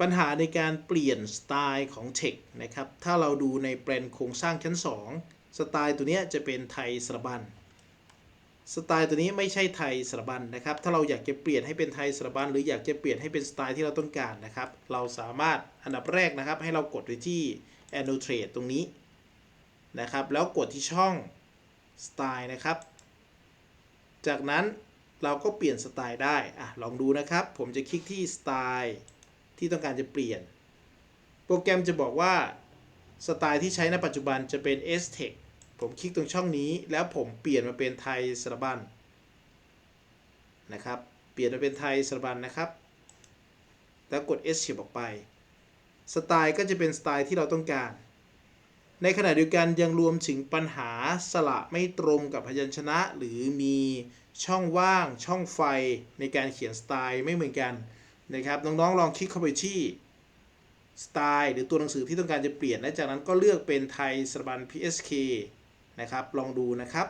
ปัญหาในการเปลี่ยนสไตล์ของ Text นะครับ ถ้าเราดูในแปลนโครงสร้างชั้น 2 สไตล์ตัวนี้จะเป็นไทยสระบัน สไตล์ตัวนี้ไม่ใช่ไทยสระบันนะครับ ถ้าเราอยากจะเปลี่ยนให้เป็นไทยสระบัน หรืออยากจะเปลี่ยนให้เป็นสไตล์ที่เราต้องการนะครับ เราสามารถอันดับแรกนะครับ ให้เรากดไปที่ annotate ตรงนี้นะครับ แล้วกดที่ช่องสไตล์นะครับ จากนั้นเราก็เปลี่ยนสไตล์ได้อะลองดูนะครับ ผมจะคลิกที่สไตล์ ที่ต้องการจะเปลี่ยน โปรแกรมจะบอกว่าสไตล์ที่ใช้ในปัจจุบันจะเป็น s t e c ผมคลิกตรงช่องนี้ แล้วผมเปลี่ยนมาเป็นไทยสระบันนะครับ เปลี่ยนมาเป็นไทยสระบันนะครับ แล้วกด S เฉียบออกไป สไตล์ก็จะเป็นสไตล์ที่เราต้องการ ในขณะเดียวกันยังรวมถึงปัญหาสระไม่ตรงกับพยัญชนะ หรือมีช่องว่างช่องไฟในการเขียนสไตล์ไม่เหมือนกัน นะครับน้องๆลองคลิกเข้าไปที่สไตล์หรือตัวหนังสือที่ต้องการจะเปลี่ยนและจากนั้นก็เลือกเป็นไทยสะบัน PSK นะครับลองดูนะครับ